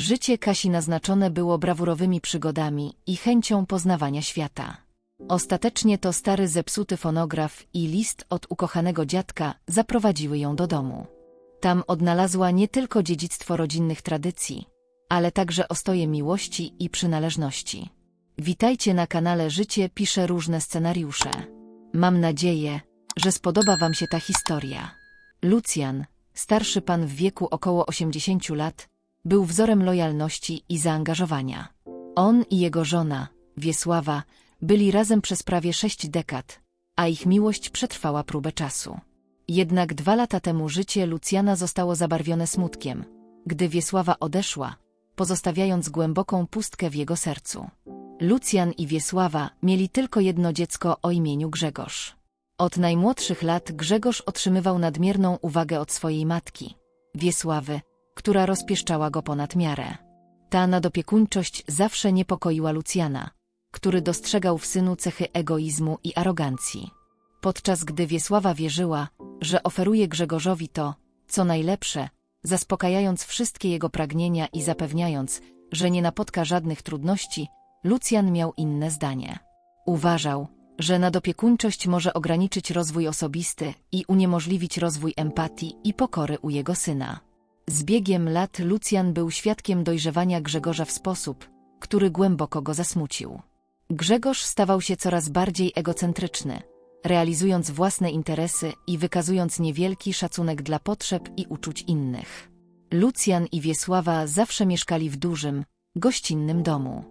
Życie Kasi naznaczone było brawurowymi przygodami i chęcią poznawania świata. Ostatecznie to stary zepsuty fonograf i list od ukochanego dziadka zaprowadziły ją do domu. Tam odnalazła nie tylko dziedzictwo rodzinnych tradycji, ale także ostoje miłości i przynależności. Witajcie na kanale Życie pisze różne scenariusze. Mam nadzieję, że spodoba Wam się ta historia. Lucjan, starszy pan w wieku około 80 lat, był wzorem lojalności i zaangażowania. On i jego żona, Wiesława, byli razem przez prawie sześć dekad, a ich miłość przetrwała próbę czasu. Jednak dwa lata temu życie Lucjana zostało zabarwione smutkiem, gdy Wiesława odeszła, pozostawiając głęboką pustkę w jego sercu. Lucjan i Wiesława mieli tylko jedno dziecko o imieniu Grzegorz. Od najmłodszych lat Grzegorz otrzymywał nadmierną uwagę od swojej matki, Wiesławy, która rozpieszczała go ponad miarę. Ta nadopiekuńczość zawsze niepokoiła Lucjana, który dostrzegał w synu cechy egoizmu i arogancji. Podczas gdy Wiesława wierzyła, że oferuje Grzegorzowi to, co najlepsze, zaspokajając wszystkie jego pragnienia i zapewniając, że nie napotka żadnych trudności, Lucjan miał inne zdanie. Uważał, że nadopiekuńczość może ograniczyć rozwój osobisty i uniemożliwić rozwój empatii i pokory u jego syna. Z biegiem lat Lucjan był świadkiem dojrzewania Grzegorza w sposób, który głęboko go zasmucił. Grzegorz stawał się coraz bardziej egocentryczny, realizując własne interesy i wykazując niewielki szacunek dla potrzeb i uczuć innych. Lucjan i Wiesława zawsze mieszkali w dużym, gościnnym domu.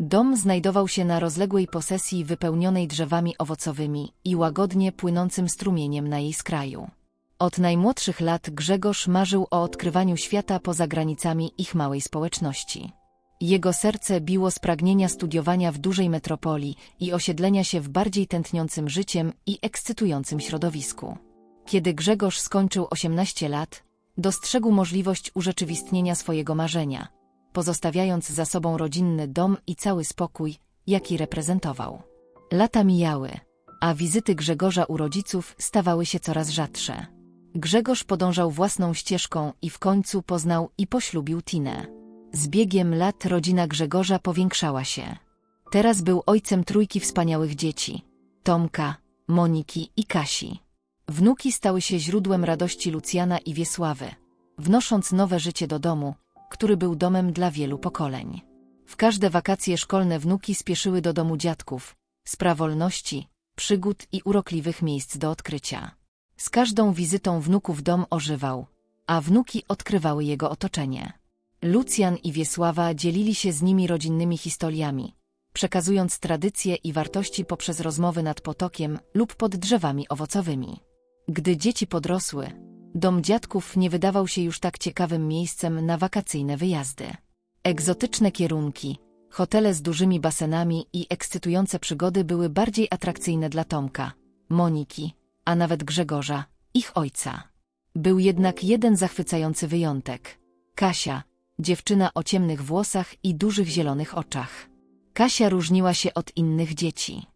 Dom znajdował się na rozległej posesji wypełnionej drzewami owocowymi i łagodnie płynącym strumieniem na jej skraju. Od najmłodszych lat Grzegorz marzył o odkrywaniu świata poza granicami ich małej społeczności. Jego serce biło z pragnienia studiowania w dużej metropolii i osiedlenia się w bardziej tętniącym życiem i ekscytującym środowisku. Kiedy Grzegorz skończył 18 lat, dostrzegł możliwość urzeczywistnienia swojego marzenia, pozostawiając za sobą rodzinny dom i cały spokój, jaki reprezentował. Lata mijały, a wizyty Grzegorza u rodziców stawały się coraz rzadsze. Grzegorz podążał własną ścieżką i w końcu poznał i poślubił Tinę. Z biegiem lat rodzina Grzegorza powiększała się. Teraz był ojcem trójki wspaniałych dzieci. Tomka, Moniki i Kasi. Wnuki stały się źródłem radości Lucjana i Wiesławy, wnosząc nowe życie do domu, który był domem dla wielu pokoleń. W każde wakacje szkolne wnuki spieszyły do domu dziadków, sprawolności, przygód i urokliwych miejsc do odkrycia. Z każdą wizytą wnuków dom ożywał, a wnuki odkrywały jego otoczenie. Lucjan i Wiesława dzielili się z nimi rodzinnymi historiami, przekazując tradycje i wartości poprzez rozmowy nad potokiem lub pod drzewami owocowymi. Gdy dzieci podrosły, dom dziadków nie wydawał się już tak ciekawym miejscem na wakacyjne wyjazdy. Egzotyczne kierunki, hotele z dużymi basenami i ekscytujące przygody były bardziej atrakcyjne dla Tomka, Moniki, a nawet Grzegorza, ich ojca. Był jednak jeden zachwycający wyjątek. Kasia, dziewczyna o ciemnych włosach i dużych zielonych oczach. Kasia różniła się od innych dzieci.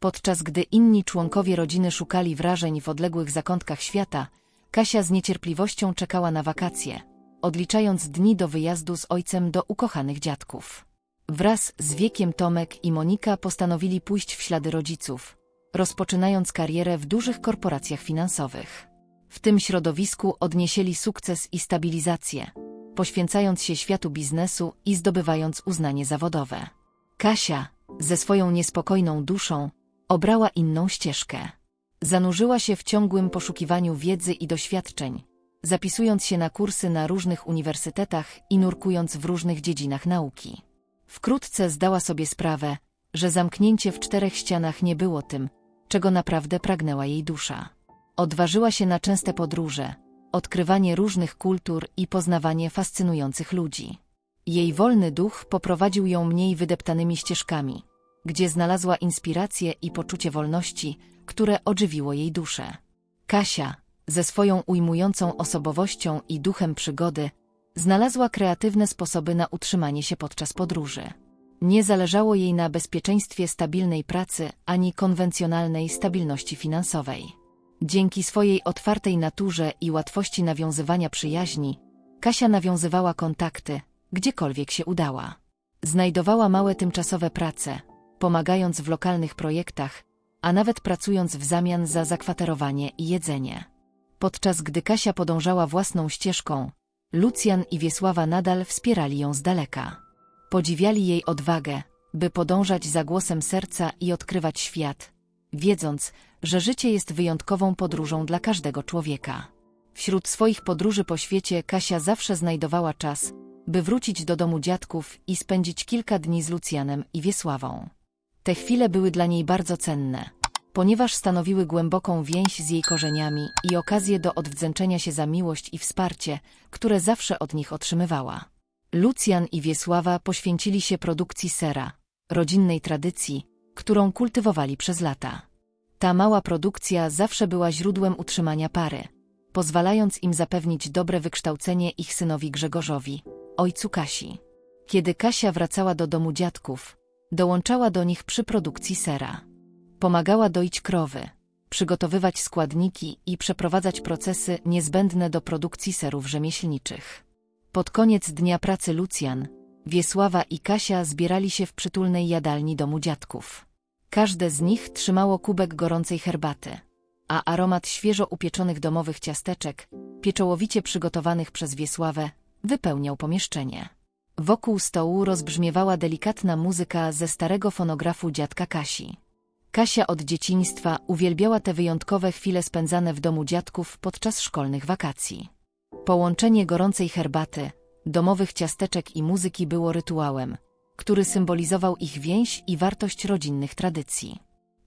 Podczas gdy inni członkowie rodziny szukali wrażeń w odległych zakątkach świata, Kasia z niecierpliwością czekała na wakacje, odliczając dni do wyjazdu z ojcem do ukochanych dziadków. Wraz z wiekiem Tomek i Monika postanowili pójść w ślady rodziców, rozpoczynając karierę w dużych korporacjach finansowych. W tym środowisku odnieśli sukces i stabilizację, poświęcając się światu biznesu i zdobywając uznanie zawodowe. Kasia, ze swoją niespokojną duszą, obrała inną ścieżkę. Zanurzyła się w ciągłym poszukiwaniu wiedzy i doświadczeń, zapisując się na kursy na różnych uniwersytetach i nurkując w różnych dziedzinach nauki. Wkrótce zdała sobie sprawę, że zamknięcie w czterech ścianach nie było tym, czego naprawdę pragnęła jej dusza. Odważyła się na częste podróże, odkrywanie różnych kultur i poznawanie fascynujących ludzi. Jej wolny duch poprowadził ją mniej wydeptanymi ścieżkami, gdzie znalazła inspirację i poczucie wolności, które ożywiło jej duszę. Kasia, ze swoją ujmującą osobowością i duchem przygody, znalazła kreatywne sposoby na utrzymanie się podczas podróży. Nie zależało jej na bezpieczeństwie stabilnej pracy ani konwencjonalnej stabilności finansowej. Dzięki swojej otwartej naturze i łatwości nawiązywania przyjaźni, Kasia nawiązywała kontakty, gdziekolwiek się udała. Znajdowała małe tymczasowe prace, pomagając w lokalnych projektach, a nawet pracując w zamian za zakwaterowanie i jedzenie. Podczas gdy Kasia podążała własną ścieżką, Lucjan i Wiesława nadal wspierali ją z daleka. Podziwiali jej odwagę, by podążać za głosem serca i odkrywać świat, wiedząc, że życie jest wyjątkową podróżą dla każdego człowieka. Wśród swoich podróży po świecie Kasia zawsze znajdowała czas, by wrócić do domu dziadków i spędzić kilka dni z Lucjanem i Wiesławą. Te chwile były dla niej bardzo cenne, ponieważ stanowiły głęboką więź z jej korzeniami i okazję do odwdzięczenia się za miłość i wsparcie, które zawsze od nich otrzymywała. Lucjan i Wiesława poświęcili się produkcji sera, rodzinnej tradycji, którą kultywowali przez lata. Ta mała produkcja zawsze była źródłem utrzymania pary, pozwalając im zapewnić dobre wykształcenie ich synowi Grzegorzowi, ojcu Kasi. Kiedy Kasia wracała do domu dziadków, dołączała do nich przy produkcji sera. Pomagała doić krowy, przygotowywać składniki i przeprowadzać procesy niezbędne do produkcji serów rzemieślniczych. Pod koniec dnia pracy Lucjan, Wiesława i Kasia zbierali się w przytulnej jadalni domu dziadków. Każde z nich trzymało kubek gorącej herbaty, a aromat świeżo upieczonych domowych ciasteczek, pieczołowicie przygotowanych przez Wiesławę, wypełniał pomieszczenie. Wokół stołu rozbrzmiewała delikatna muzyka ze starego fonografu dziadka Kasi. Kasia od dzieciństwa uwielbiała te wyjątkowe chwile spędzane w domu dziadków podczas szkolnych wakacji. Połączenie gorącej herbaty, domowych ciasteczek i muzyki było rytuałem, który symbolizował ich więź i wartość rodzinnych tradycji.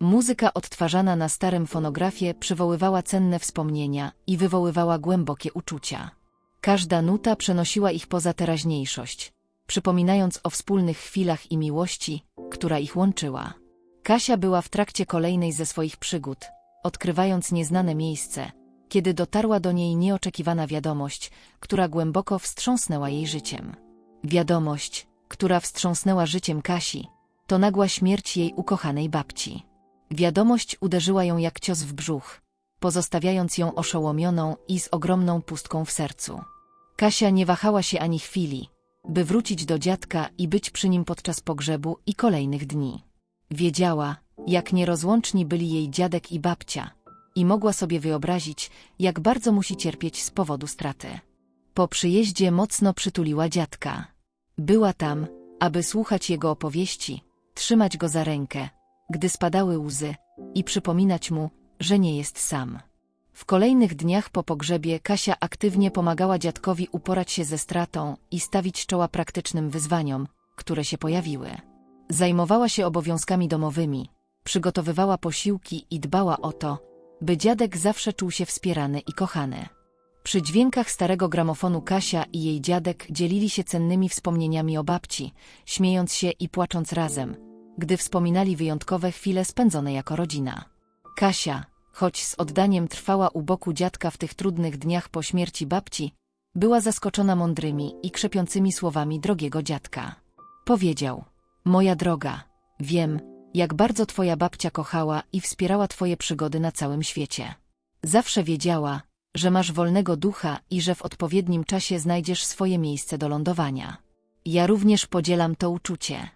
Muzyka odtwarzana na starym fonografie przywoływała cenne wspomnienia i wywoływała głębokie uczucia. Każda nuta przenosiła ich poza teraźniejszość, przypominając o wspólnych chwilach i miłości, która ich łączyła. Kasia była w trakcie kolejnej ze swoich przygód, odkrywając nieznane miejsce, kiedy dotarła do niej nieoczekiwana wiadomość, która głęboko wstrząsnęła jej życiem. Wiadomość, która wstrząsnęła życiem Kasi, to nagła śmierć jej ukochanej babci. Wiadomość uderzyła ją jak cios w brzuch, pozostawiając ją oszołomioną i z ogromną pustką w sercu. Kasia nie wahała się ani chwili, by wrócić do dziadka i być przy nim podczas pogrzebu i kolejnych dni. Wiedziała, jak nierozłączni byli jej dziadek i babcia i mogła sobie wyobrazić, jak bardzo musi cierpieć z powodu straty. Po przyjeździe mocno przytuliła dziadka. Była tam, aby słuchać jego opowieści, trzymać go za rękę, gdy spadały łzy i przypominać mu, że nie jest sam. W kolejnych dniach po pogrzebie Kasia aktywnie pomagała dziadkowi uporać się ze stratą i stawić czoła praktycznym wyzwaniom, które się pojawiły. Zajmowała się obowiązkami domowymi, przygotowywała posiłki i dbała o to, by dziadek zawsze czuł się wspierany i kochany. Przy dźwiękach starego gramofonu Kasia i jej dziadek dzielili się cennymi wspomnieniami o babci, śmiejąc się i płacząc razem, gdy wspominali wyjątkowe chwile spędzone jako rodzina. Kasia, choć z oddaniem trwała u boku dziadka w tych trudnych dniach po śmierci babci, była zaskoczona mądrymi i krzepiącymi słowami drogiego dziadka. Powiedział, moja droga, wiem, jak bardzo twoja babcia kochała i wspierała twoje przygody na całym świecie. Zawsze wiedziała, że masz wolnego ducha i że w odpowiednim czasie znajdziesz swoje miejsce do lądowania. Ja również podzielam to uczucie.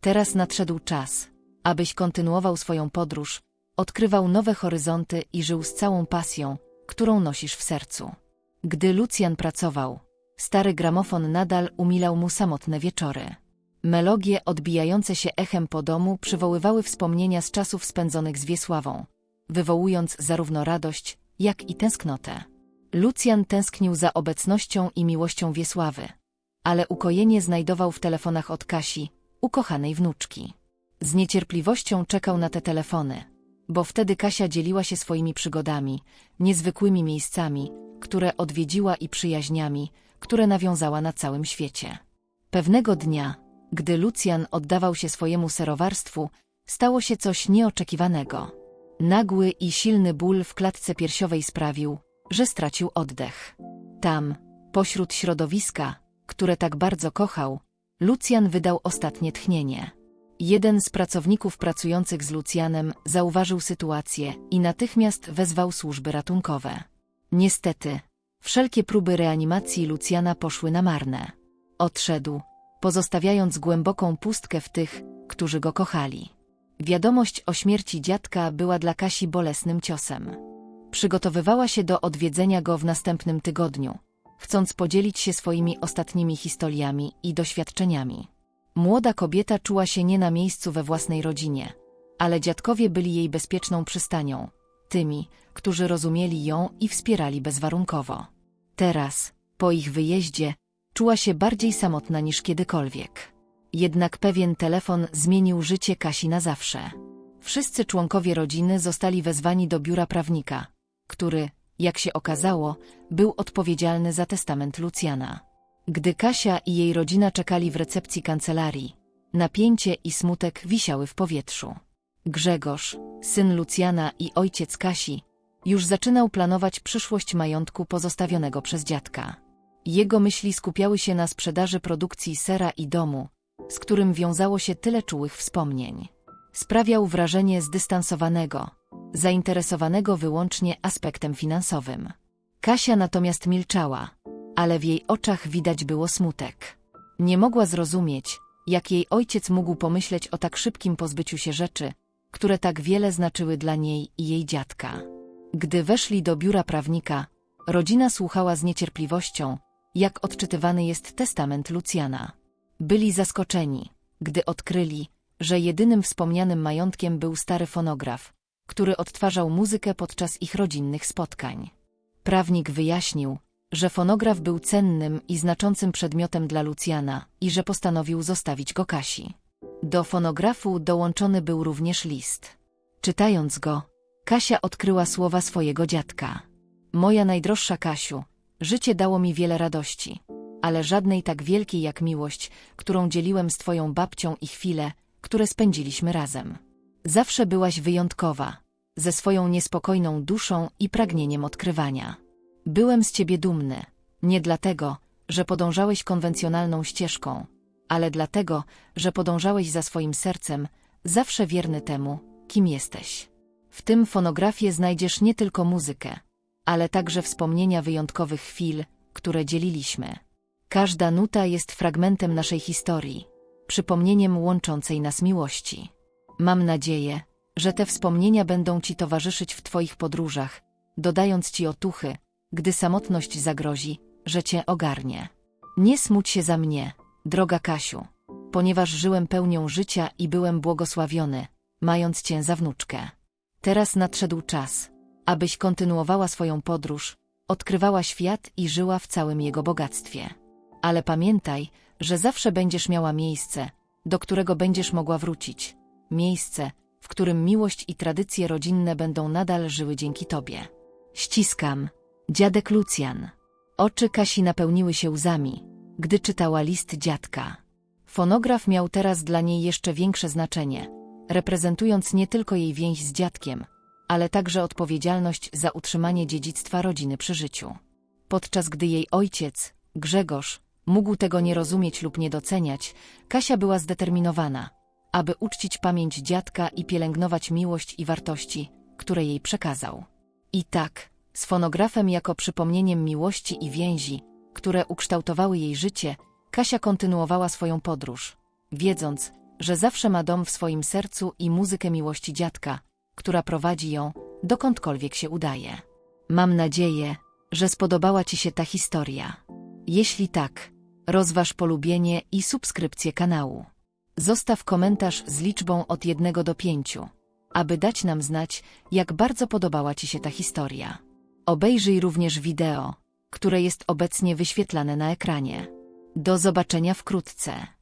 Teraz nadszedł czas, abyś kontynuował swoją podróż, odkrywał nowe horyzonty i żył z całą pasją, którą nosisz w sercu. Gdy Lucjan pracował, stary gramofon nadal umilał mu samotne wieczory. Melodie odbijające się echem po domu przywoływały wspomnienia z czasów spędzonych z Wiesławą, wywołując zarówno radość, jak i tęsknotę. Lucjan tęsknił za obecnością i miłością Wiesławy, ale ukojenie znajdował w telefonach od Kasi, ukochanej wnuczki. Z niecierpliwością czekał na te telefony, bo wtedy Kasia dzieliła się swoimi przygodami, niezwykłymi miejscami, które odwiedziła i przyjaźniami, które nawiązała na całym świecie. Pewnego dnia, gdy Lucjan oddawał się swojemu serowarstwu, stało się coś nieoczekiwanego. Nagły i silny ból w klatce piersiowej sprawił, że stracił oddech. Tam, pośród środowiska, które tak bardzo kochał, Lucjan wydał ostatnie tchnienie. Jeden z pracowników pracujących z Lucjanem zauważył sytuację i natychmiast wezwał służby ratunkowe. Niestety, wszelkie próby reanimacji Lucjana poszły na marne. Odszedł, pozostawiając głęboką pustkę w tych, którzy go kochali. Wiadomość o śmierci dziadka była dla Kasi bolesnym ciosem. Przygotowywała się do odwiedzenia go w następnym tygodniu, chcąc podzielić się swoimi ostatnimi historiami i doświadczeniami. Młoda kobieta czuła się nie na miejscu we własnej rodzinie, ale dziadkowie byli jej bezpieczną przystanią, tymi, którzy rozumieli ją i wspierali bezwarunkowo. Teraz, po ich wyjeździe, czuła się bardziej samotna niż kiedykolwiek. Jednak pewien telefon zmienił życie Kasi na zawsze. Wszyscy członkowie rodziny zostali wezwani do biura prawnika, który, jak się okazało, był odpowiedzialny za testament Lucjana. Gdy Kasia i jej rodzina czekali w recepcji kancelarii, napięcie i smutek wisiały w powietrzu. Grzegorz, syn Lucjana i ojciec Kasi, już zaczynał planować przyszłość majątku pozostawionego przez dziadka. Jego myśli skupiały się na sprzedaży produkcji sera i domu, z którym wiązało się tyle czułych wspomnień. Sprawiał wrażenie zdystansowanego, zainteresowanego wyłącznie aspektem finansowym. Kasia natomiast milczała, ale w jej oczach widać było smutek. Nie mogła zrozumieć, jak jej ojciec mógł pomyśleć o tak szybkim pozbyciu się rzeczy, które tak wiele znaczyły dla niej i jej dziadka. Gdy weszli do biura prawnika, rodzina słuchała z niecierpliwością, jak odczytywany jest testament Lucjana. Byli zaskoczeni, gdy odkryli, że jedynym wspomnianym majątkiem był stary fonograf, który odtwarzał muzykę podczas ich rodzinnych spotkań. Prawnik wyjaśnił, że fonograf był cennym i znaczącym przedmiotem dla Lucjana i że postanowił zostawić go Kasi. Do fonografu dołączony był również list. Czytając go, Kasia odkryła słowa swojego dziadka. Moja najdroższa Kasiu, życie dało mi wiele radości, ale żadnej tak wielkiej jak miłość, którą dzieliłem z twoją babcią i chwile, które spędziliśmy razem. Zawsze byłaś wyjątkowa, ze swoją niespokojną duszą i pragnieniem odkrywania. Byłem z ciebie dumny, nie dlatego, że podążałeś konwencjonalną ścieżką, ale dlatego, że podążałeś za swoim sercem, zawsze wierny temu, kim jesteś. W tym fonografie znajdziesz nie tylko muzykę, ale także wspomnienia wyjątkowych chwil, które dzieliliśmy. Każda nuta jest fragmentem naszej historii, przypomnieniem łączącej nas miłości. Mam nadzieję, że te wspomnienia będą Ci towarzyszyć w Twoich podróżach, dodając Ci otuchy, gdy samotność zagrozi, że Cię ogarnie. Nie smuć się za mnie, droga Kasiu, ponieważ żyłem pełnią życia i byłem błogosławiony, mając Cię za wnuczkę. Teraz nadszedł czas, abyś kontynuowała swoją podróż, odkrywała świat i żyła w całym jego bogactwie. Ale pamiętaj, że zawsze będziesz miała miejsce, do którego będziesz mogła wrócić. Miejsce, w którym miłość i tradycje rodzinne będą nadal żyły dzięki Tobie. Ściskam. Dziadek Lucjan. Oczy Kasi napełniły się łzami, gdy czytała list dziadka. Fonograf miał teraz dla niej jeszcze większe znaczenie, reprezentując nie tylko jej więź z dziadkiem, ale także odpowiedzialność za utrzymanie dziedzictwa rodziny przy życiu. Podczas gdy jej ojciec, Grzegorz, mógł tego nie rozumieć lub nie doceniać, Kasia była zdeterminowana, aby uczcić pamięć dziadka i pielęgnować miłość i wartości, które jej przekazał. I tak, z fonografem jako przypomnieniem miłości i więzi, które ukształtowały jej życie, Kasia kontynuowała swoją podróż, wiedząc, że zawsze ma dom w swoim sercu i muzykę miłości dziadka, która prowadzi ją, dokądkolwiek się udaje. Mam nadzieję, że spodobała Ci się ta historia. Jeśli tak, rozważ polubienie i subskrypcję kanału. Zostaw komentarz z liczbą od 1 do 5, aby dać nam znać, jak bardzo podobała Ci się ta historia. Obejrzyj również wideo, które jest obecnie wyświetlane na ekranie. Do zobaczenia wkrótce.